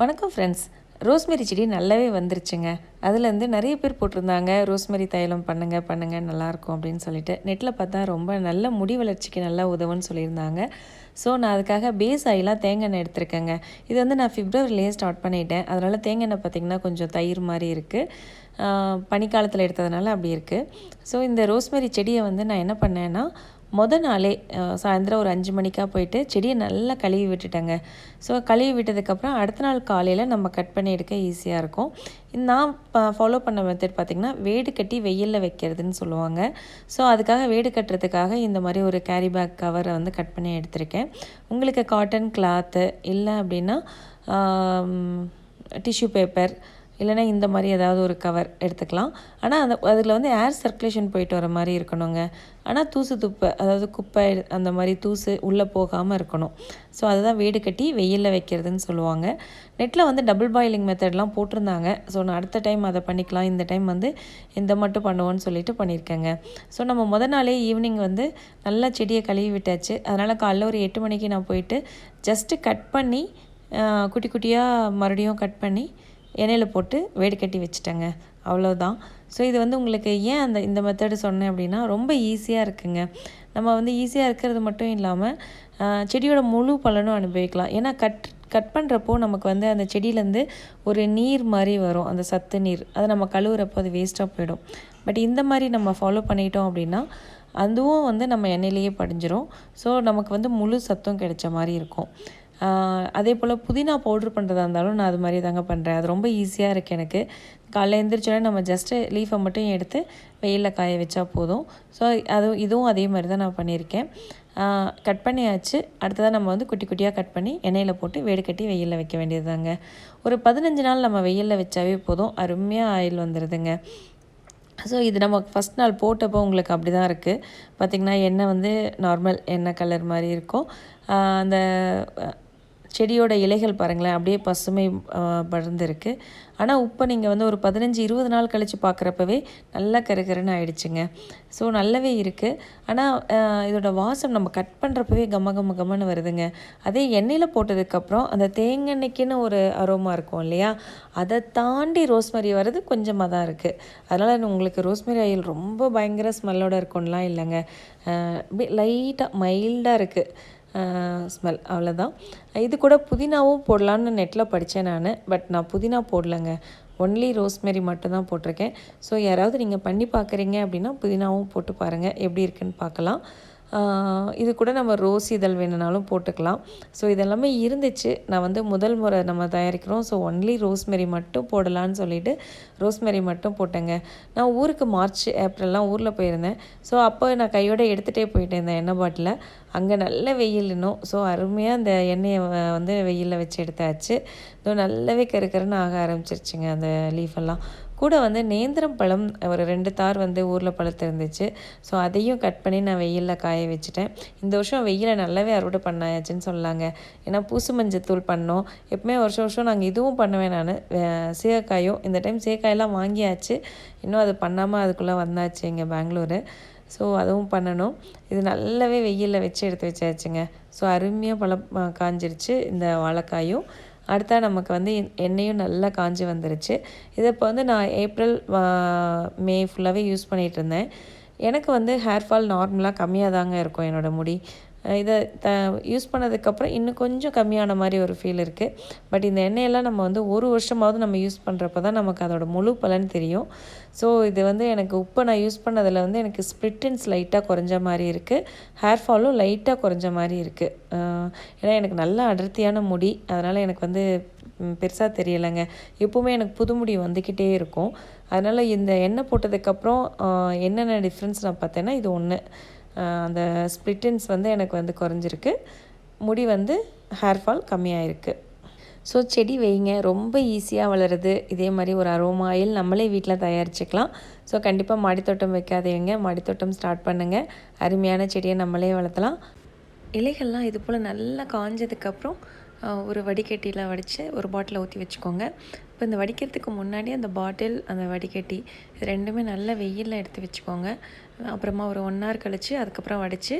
வணக்கம் friends rosemary செடி நல்லாவே வந்துருச்சுங்க. அதுலேருந்து நிறைய பேர் போட்டிருந்தாங்க. ரோஸ்மெரி தைலம் பண்ணுங்க பண்ணுங்கள் நல்லாயிருக்கும் அப்படின்னு சொல்லிட்டு. நெட்டில் பார்த்தா ரொம்ப நல்ல முடி வளர்ச்சிக்கு நல்லா உதவுன்னு சொல்லியிருந்தாங்க. ஸோ நான் அதுக்காக பேஸ் ஆயிலாக தேங்காய் எண்ணெய் எடுத்திருக்கேங்க. இது வந்து நான் ஃபிப்ரவரிலேயே ஸ்டார்ட் பண்ணிட்டேன். அதனால் தேங்காய் எண்ணெய் பார்த்திங்கன்னா கொஞ்சம் தயிர் மாதிரி இருக்குது பனிக்காலத்தில் எடுத்ததுனால அப்படி இருக்குது ஸோ இந்த ரோஸ்மெரி செடியை வந்து நான் என்ன பண்ணேன்னா மொதல் நாளே சாயந்தரம் ஒரு அஞ்சு மணிக்காக போயிட்டு செடியை நல்லா கழுவி விட்டுட்டேங்க. ஸோ கழுவி விட்டதுக்கப்புறம் அடுத்த நாள் காலையில் நம்ம கட் பண்ணி எடுக்க ஈஸியாக இருக்கும். நான் ஃபாலோ பண்ண மெத்தட் பார்த்திங்கன்னா வேடு கட்டி வெயிலில் வைக்கிறதுன்னு சொல்லுவாங்க. ஸோ அதுக்காக வேடு கட்டுறதுக்காக இந்த மாதிரி ஒரு கேரி பேக் கவரை வந்து கட் பண்ணி எடுத்திருக்கேன். உங்களுக்கு காட்டன் கிளாத்து இல்லை அப்படின்னா டிஷ்யூ பேப்பர் இல்லைன்னா இந்த மாதிரி ஏதாவது ஒரு கவர் எடுத்துக்கலாம். ஆனால் அந்த அதில் வந்து ஏர் சர்க்குலேஷன் போயிட்டு வர மாதிரி இருக்கணுங்க. ஆனால் தூசு துப்பை அதாவது குப்பை அந்த மாதிரி தூசு உள்ளே போகாமல் இருக்கணும். ஸோ அதுதான் வீடு கட்டி வெயிலில் வைக்கிறதுன்னு சொல்லுவாங்க. நெட்டில் வந்து டபுள் பாயிலிங் மெத்தட்லாம் போட்டிருந்தாங்க. ஸோ நான் அடுத்த டைம் அதை பண்ணிக்கலாம். இந்த டைம் வந்து இந்த மட்டும் பண்ணுவோன்னு சொல்லிட்டு பண்ணியிருக்கேங்க. ஸோ நம்ம முத நாளே ஈவினிங் வந்து நல்லா செடியை கழுவி விட்டாச்சு. அதனால் காலைல ஒரு எட்டு மணிக்கு நான் போயிட்டு ஜஸ்ட்டு கட் பண்ணி குட்டி குட்டியாக மறுபடியும் கட் பண்ணி எண்ணெயில் போட்டு வேடி கட்டி வச்சுட்டேங்க. அவ்வளோதான் ஸோ இது வந்து உங்களுக்கு ஏன் அந்த இந்த மெத்தடு சொன்னேன் அப்படின்னா ரொம்ப ஈஸியாக இருக்குங்க. நம்ம வந்து ஈஸியாக இருக்கிறது மட்டும் இல்லாமல் செடியோட முழு பலனும் அனுபவிக்கலாம். ஏன்னா கட் கட் பண்ணுறப்போ நமக்கு வந்து அந்த செடியிலேருந்து ஒரு நீர் மாதிரி வரும். அந்த சத்து நீர். அதை நம்ம கழுவுறப்போ அது வேஸ்ட்டாக போயிடும். பட் இந்த மாதிரி நம்ம ஃபாலோ பண்ணிட்டோம் அப்படின்னா அதுவும் வந்து நம்ம எண்ணெயிலேயே படிஞ்சிடும் ஸோ நமக்கு வந்து முழு சத்தும் கிடைச்ச மாதிரி இருக்கும். அதே போல் புதினா பவுட்ரு பண்ணுறதா இருந்தாலும் நான் அது மாதிரி தாங்க பண்ணுறேன் அது ரொம்ப ஈஸியாக இருக்குது எனக்கு. காலைல எழுந்திரிச்சோடனே நம்ம ஜஸ்ட்டு லீஃபை மட்டும் எடுத்து வெயிலில் காய வச்சா போதும். ஸோ அது இதுவும் அதே மாதிரி தான் நான் பண்ணியிருக்கேன். கட் பண்ணியாச்சு. அடுத்ததாக நம்ம வந்து குட்டி குட்டியாக கட் பண்ணி எண்ணெயில் போட்டு வேடு கட்டி வெயிலில் வைக்க வேண்டியதுதாங்க. ஒரு பதினஞ்சு நாள் நம்ம வெயிலில் வச்சாவே போதும். அருமையாக ஆயில் வந்துடுதுங்க ஸோ இது நம்ம ஃபஸ்ட் நாள் போட்டப்போ உங்களுக்கு அப்படி தான் இருக்குது பார்த்திங்கன்னா எண்ணெய் வந்து நார்மல் எண்ணெய் கலர் மாதிரி இருக்கும். அந்த செடியோட இலைகள் பாருங்களேன் அப்படியே பசுமை படர்ந்துருக்கு. ஆனால் உப்பை நீங்கள் வந்து ஒரு பதினஞ்சு இருபது நாள் கழித்து பார்க்குறப்பவே நல்லா கருகருன்னு ஆயிடுச்சுங்க. ஸோ நல்லாவே இருக்குது ஆனால் இதோட வாசம் நம்ம கட் பண்ணுறப்பவே கம கம கமன்னு வருதுங்க. அதே எண்ணெயில் போட்டதுக்கப்புறம் அந்த தேங்கெண்ணெய்க்குன்னு ஒரு அரோமா இருக்கும் இல்லையா அதை தாண்டி ரோஸ்மரி வர்றது கொஞ்சமாக தான் இருக்குது அதனால் உங்களுக்கு ரோஸ்மரி ஆயில் ரொம்ப பயங்கர ஸ்மெல்லோட இருக்கும்லாம் இல்லைங்க. லைட்டாக மைல்டாக இருக்குது ஸ்மெல் அவ்வளோதான் இது கூட புதினாவும் போடலான்னு நெட்டில் படித்தேன் நான். பட் நான் புதினா போடலைங்க. ஒன்லி ரோஸ்மெரி மட்டும்தான் போட்டிருக்கேன். ஸோ யாராவது நீங்கள் பண்ணி பார்க்குறீங்க அப்படின்னா புதினாவும் போட்டு பாருங்கள் எப்படி இருக்குன்னு பார்க்கலாம் இது கூட நம்ம ரோஸ் இதழ் வேணுனாலும் போட்டுக்கலாம். ஸோ இதெல்லாமே இருந்துச்சு. நான் வந்து முதல் முறை நம்ம தயாரிக்கிறோம். ஸோ ஒன்லி ரோஸ்மெரி மட்டும் போடலான்னு சொல்லிட்டு ரோஸ்மெரி மட்டும் போட்டேங்க. நான் ஊருக்கு மார்ச் ஏப்ரல்லாம் ஊரில் போயிருந்தேன். ஸோ அப்போ நான் கையோடு எடுத்துகிட்டே போயிட்டேன் இந்த எண்ணெய் பாட்டில்? அங்கே நல்ல வெயில் இன்னும். ஸோ அருமையாக அந்த எண்ணெயை வந்து வெயிலில் வச்சு எடுத்தாச்சு. ஸோ நல்லாவே கருக்கருன்னு ஆக ஆரம்பிச்சிருச்சுங்க அந்த லீஃபெல்லாம் கூட வந்து நேந்திரம் பழம் ஒரு ரெண்டு தார் வந்து ஊரில் பழுத்து இருந்துச்சு. ஸோ அதையும் கட் பண்ணி நான் வெயிலில் காய வச்சுட்டேன். இந்த வருஷம் வெயிலை நல்லாவே அறுவடை பண்ணாச்சுன்னு சொல்லாங்க. ஏன்னா பூசு மஞ்சள் தூள் பண்ணோம். எப்பவுமே வருஷம் வருஷம் நாங்கள் இதுவும் பண்ணுவேன் நான். சீகக்காயும். இந்த டைம் சீகக்காயெல்லாம் வாங்கியாச்சு. இன்னும் அது பண்ணாமல் அதுக்குள்ளே வந்தாச்சு இங்கே பெங்களூரு. ஸோ அதுவும் பண்ணணும். இது நல்லாவே வெயிலில் வச்சு எடுத்து வச்சாச்சுங்க. ஸோ அருமையாக பழம் காஞ்சிருச்சு இந்த வாழைக்காயும். அடுத்தா நமக்கு வந்து எண்ணெயும் நல்லா காஞ்சி வந்துருச்சு. இதை இப்போ வந்து நான் ஏப்ரல் மே ஃபுல்லாகவே யூஸ் பண்ணிகிட்டு இருந்தேன். எனக்கு வந்து ஹேர் ஃபால் நார்மலாக கம்மியாக தாங்க இருக்கும் என்னோடய முடி. இதை த யூஸ் பண்ணதுக்கப்புறம் இன்னும் கொஞ்சம் கம்மியான மாதிரி ஒரு ஃபீல் இருக்குது பட் இந்த எண்ணெயெல்லாம் நம்ம வந்து ஒரு வருஷமாவது நம்ம யூஸ் பண்ணுறப்ப தான் நமக்கு அதோட முழு பலன் தெரியும். ஸோ இது வந்து எனக்கு உப்பை நான் யூஸ் பண்ணதில் வந்து எனக்கு ஸ்ப்ளிட்டன்ஸ் லைட்டாக குறைஞ்ச மாதிரி இருக்குது ஹேர் ஃபாலும் லைட்டாக குறைஞ்ச மாதிரி இருக்குது ஏன்னா எனக்கு நல்ல அடர்த்தியான முடி. அதனால் எனக்கு வந்து பெருசாக தெரியலைங்க. எப்போவுமே எனக்கு புது முடி வந்துக்கிட்டே இருக்கும். அதனால் இந்த எண்ணெய் போட்டதுக்கப்புறம் என்னென்ன டிஃப்ரென்ஸ் நான் பார்த்தேன்னா இது ஒன்று அந்த ஸ்ப்ளிட்டன்ஸ் வந்து எனக்கு வந்து குறைஞ்சிருக்கு. முடி வந்து ஹேர் ஃபால் கம்மியாயிருக்கு. ஸோ செடி வைங்க. ரொம்ப ஈஸியாக வளருது. இதே மாதிரி ஒரு அரோமா ஆயில் நம்மளே வீட்டில் தயாரிச்சுக்கலாம். ஸோ கண்டிப்பாக மாடித்தோட்டம் வைக்காதீங்க. மாடித்தோட்டம் ஸ்டார்ட் பண்ணுங்கள் அருமையான செடியை நம்மளே வளர்த்தலாம். இலைகள்லாம் இது போல் நல்லா காஞ்சதுக்கப்புறம் ஒரு வடிகட்டியில் வடித்து ஒரு பாட்டில் ஊற்றி வச்சுக்கோங்க. இப்போ இந்த வடிக்கிறதுக்கு முன்னாடி அந்த பாட்டில் அந்த வடிகட்டி இது ரெண்டுமே நல்லா வெயிலில் எடுத்து வச்சுக்கோங்க. அப்புறமா ஒரு ஒன் ஹவர் கழித்து அதுக்கப்புறம் வடித்து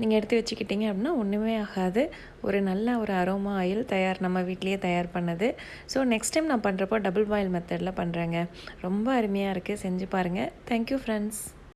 நீங்கள் எடுத்து வச்சுக்கிட்டீங்க அப்படின்னா ஒன்றுமே ஆகாது. ஒரு நல்ல ஒரு அரோமா ஆயில் தயார் நம்ம வீட்லேயே தயார் பண்ணது. ஸோ நெக்ஸ்ட் டைம் நான் பண்ணுறப்போ டபுள் பாயில் மெத்தடில் பண்ணுறேங்க ரொம்ப அருமையாக இருக்குது செஞ்சு பாருங்கள் தேங்க்யூ ஃப்ரெண்ட்ஸ்